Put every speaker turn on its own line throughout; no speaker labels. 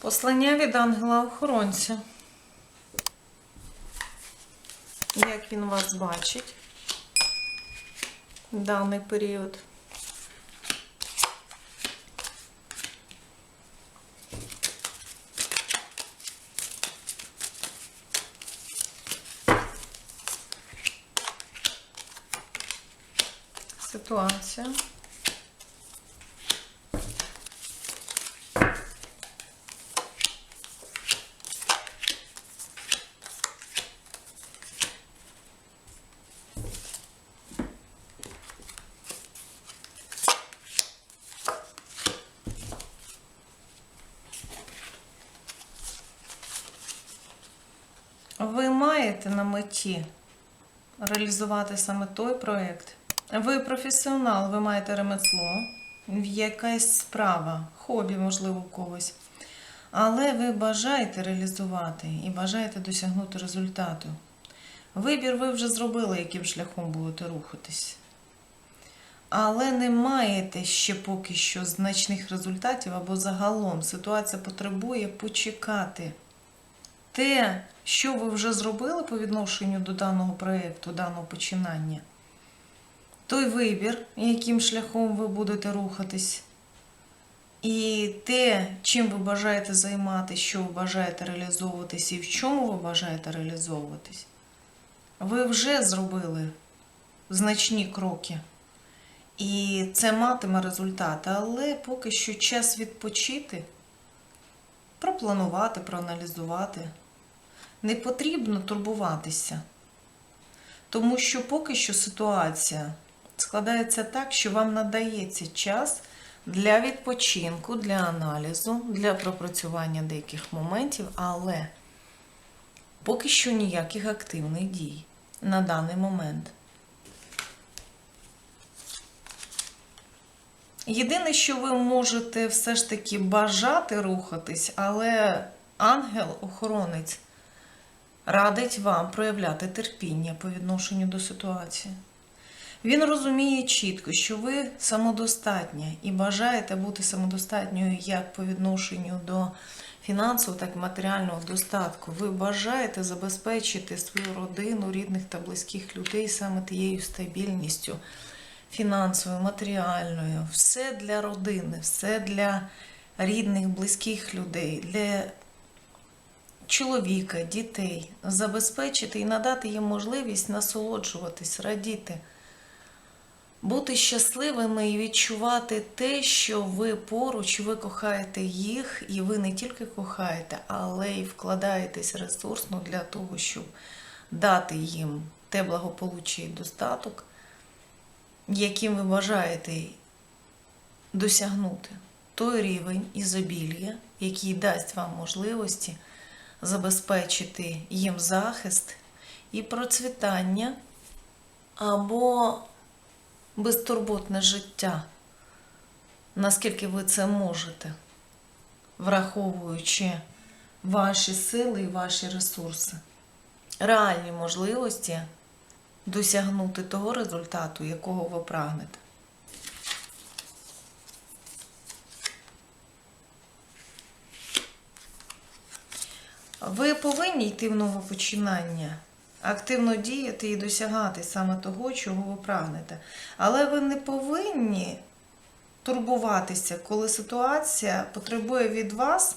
Послання від ангела-охоронця. Як він вас бачить в даний період? Ситуація. Ви маєте на меті реалізувати саме той проєкт. Ви професіонал, ви маєте ремесло, якась справа, хобі, можливо, у когось. Але ви бажаєте реалізувати і бажаєте досягнути результату. Вибір ви вже зробили, яким шляхом будете рухатись. Але не маєте ще поки що значних результатів або загалом ситуація потребує почекати те, що ви вже зробили по відношенню до даного проєкту, даного починання, той вибір, яким шляхом ви будете рухатись, і те, чим ви бажаєте займатися, що ви бажаєте реалізовуватись і в чому ви бажаєте реалізовуватись, ви вже зробили значні кроки. І це матиме результат, але поки що час відпочити, пропланувати, проаналізувати. Не потрібно турбуватися, тому що поки що ситуація складається так, що вам надається час для відпочинку, для аналізу, для пропрацювання деяких моментів, але поки що ніяких активних дій на даний момент. Єдине, що ви можете все ж таки бажати рухатись, але ангел-охоронець радить вам проявляти терпіння по відношенню до ситуації. Він розуміє чітко, що ви самодостатня і бажаєте бути самодостатньою як по відношенню до фінансового, так і матеріального достатку. Ви бажаєте забезпечити свою родину, рідних та близьких людей саме тією стабільністю фінансовою, матеріальною, все для родини, все для рідних, близьких людей, для чоловіка, дітей, забезпечити і надати їм можливість насолоджуватись, радіти, бути щасливими і відчувати те, що ви поруч, ви кохаєте їх, і ви не тільки кохаєте, але й вкладаєтесь ресурсно для того, щоб дати їм те благополуччя і достаток, яким ви бажаєте досягнути. Той рівень ізобілля, який дасть вам можливості забезпечити їм захист і процвітання або безтурботне життя, наскільки ви це можете, враховуючи ваші сили і ваші ресурси, реальні можливості досягнути того результату, якого ви прагнете. Ви повинні йти в нове починання, активно діяти і досягати саме того, чого ви прагнете. Але ви не повинні турбуватися, коли ситуація потребує від вас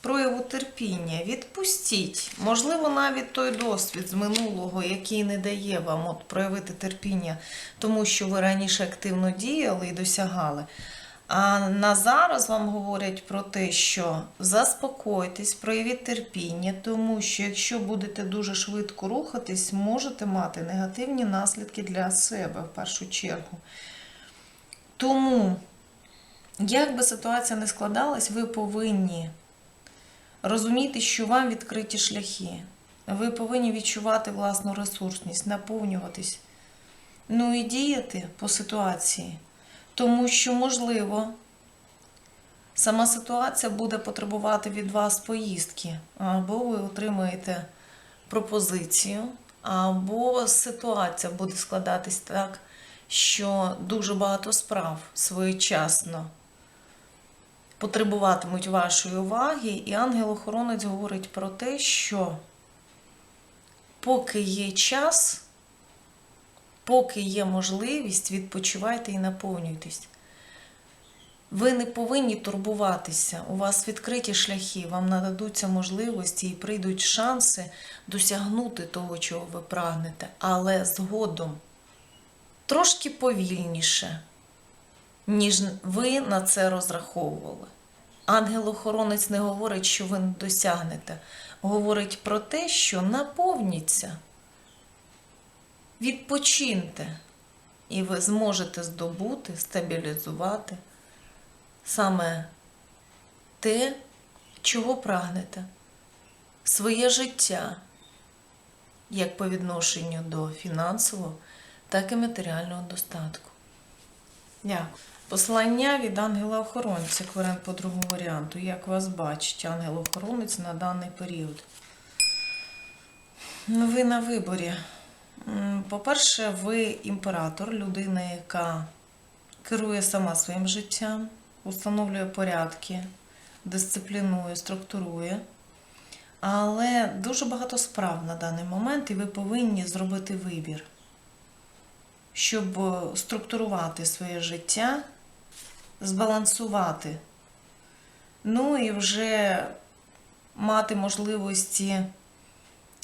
прояву терпіння. Відпустіть. Можливо, навіть той досвід з минулого, який не дає вам от проявити терпіння, тому що ви раніше активно діяли і досягали. А на зараз вам говорять про те, що заспокойтесь, проявіть терпіння, тому що якщо будете дуже швидко рухатись, можете мати негативні наслідки для себе в першу чергу. Тому, як би ситуація не складалась, ви повинні розуміти, що вам відкриті шляхи. Ви повинні відчувати власну ресурсність, наповнюватись, ну і діяти по ситуації. Тому що, можливо, сама ситуація буде потребувати від вас поїздки, або ви отримаєте пропозицію, або ситуація буде складатись так, що дуже багато справ своєчасно потребуватимуть вашої уваги, і ангел-охоронець говорить про те, що поки є час, поки є можливість, відпочивайте і наповнюйтесь. Ви не повинні турбуватися. У вас відкриті шляхи, вам нададуться можливості і прийдуть шанси досягнути того, чого ви прагнете, але згодом трошки повільніше, ніж ви на це розраховували. Ангел-охоронець не говорить, що ви не досягнете, говорить про те, що наповніться, відпочиньте, і ви зможете здобути, стабілізувати саме те, чого прагнете, своє життя, як по відношенню до фінансового, так і матеріального достатку. Дякую. Послання від ангела-охоронця, кваріант по другому варіанту. Як вас бачить ангел-охоронець на даний період? Ну, ви на виборі. По-перше, ви імператор, людина, яка керує сама своїм життям, установлює порядки, дисциплінує, структурує. Але дуже багато справ на даний момент, і ви повинні зробити вибір, щоб е, структурувати своє життя, збалансувати. Ну і вже мати можливості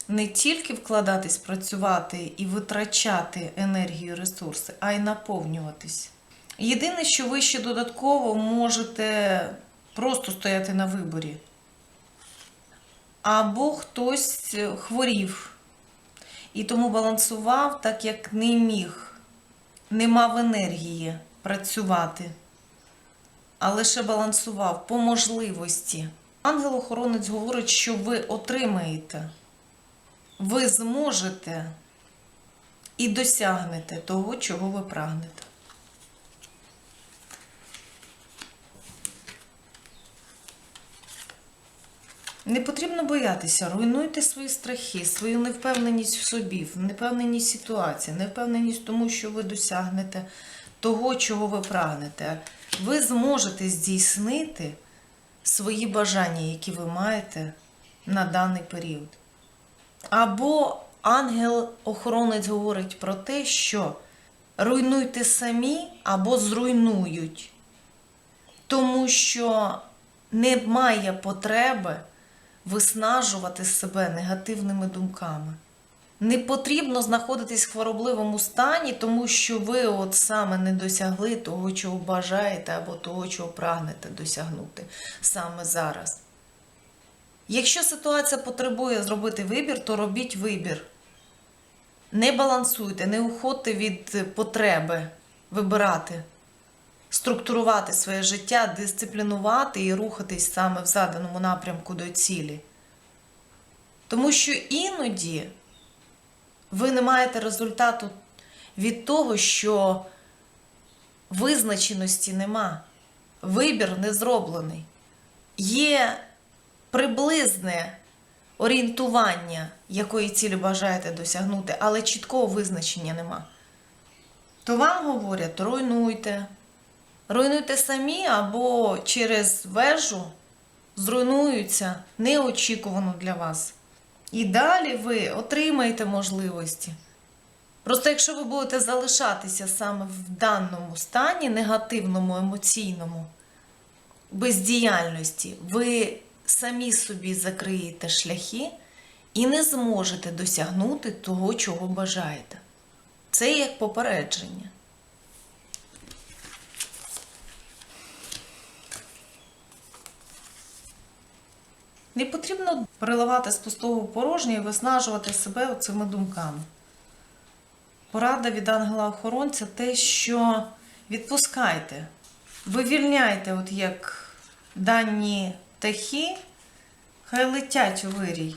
не тільки вкладатись, працювати і витрачати енергію, ресурси, а й наповнюватись. Єдине, що ви ще додатково можете просто стояти на виборі. Або хтось хворів і тому балансував так, як не міг, не мав енергії працювати, а лише балансував по можливості. Ангел-охоронець говорить, що ви отримаєте, ви зможете і досягнете того, чого ви прагнете. Не потрібно боятися, руйнуйте свої страхи, свою невпевненість в собі, невпевненість ситуації, невпевненість в тому, що ви досягнете того, чого ви прагнете. Ви зможете здійснити свої бажання, які ви маєте на даний період. Або ангел-охоронець говорить про те, що руйнуйте самі або зруйнують, тому що немає потреби виснажувати себе негативними думками. Не потрібно знаходитись в хворобливому стані, тому що ви от саме не досягли того, чого бажаєте, або того, чого прагнете досягнути саме зараз. Якщо ситуація потребує зробити вибір, то робіть вибір. Не балансуйте, не уходьте від потреби вибирати, структурувати своє життя, дисциплінувати і рухатись саме в заданому напрямку до цілі. Тому що іноді ви не маєте результату від того, що визначеності нема, вибір не зроблений. Є приблизне орієнтування, якої цілі бажаєте досягнути, але чіткого визначення нема. То вам говорять, руйнуйте. Руйнуйте самі або через вежу зруйнуються неочікувано для вас. І далі ви отримаєте можливості. Просто якщо ви будете залишатися саме в даному стані, негативному, емоційному, бездіяльності, ви самі собі закриєте шляхи і не зможете досягнути того, чого бажаєте. Це як попередження. Не потрібно переливати з пустого в порожнє і виснажувати себе цими думками. Порада від ангела-охоронця те, що відпускайте, вивільняйте, от як дані птахи, хай летять у вирій.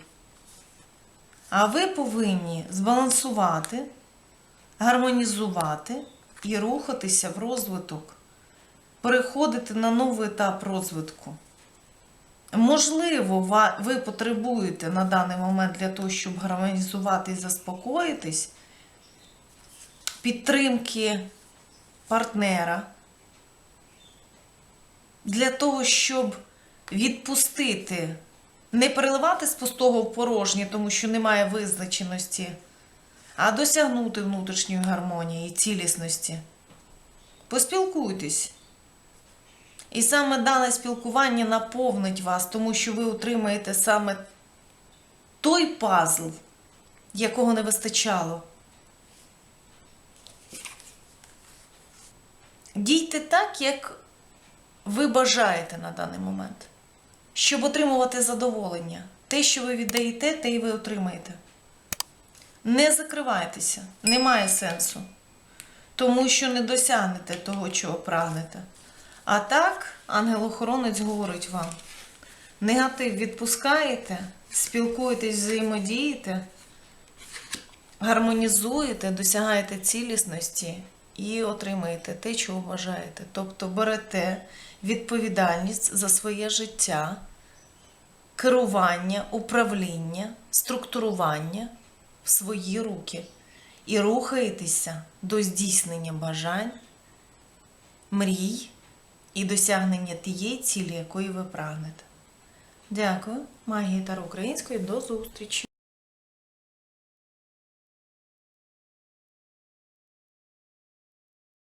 А ви повинні збалансувати, гармонізувати і рухатися в розвиток, переходити на новий етап розвитку. Можливо, ви потребуєте на даний момент для того, щоб гармонізувати і заспокоїтись, підтримки партнера, для того, щоб відпустити, не переливати з пустого в порожнє, тому що немає визначеності, а досягнути внутрішньої гармонії цілісності. Поспілкуйтесь. І саме дане спілкування наповнить вас, тому що ви отримаєте саме той пазл, якого не вистачало. Дійте так, як ви бажаєте на даний момент, щоб отримувати задоволення. Те, що ви віддаєте, те і ви отримаєте. Не закривайтеся, немає сенсу, тому що не досягнете того, чого прагнете. А так, ангел-охоронець говорить вам: негатив відпускаєте, спілкуєтесь, взаємодієте, гармонізуєте, досягаєте цілісності і отримаєте те, чого бажаєте. Тобто берете відповідальність за своє життя, керування, управління, структурування в свої руки і рухаєтеся до здійснення бажань, мрій і досягнення тієї цілі, якої ви прагнете. Дякую, магія Таро української. До зустрічі!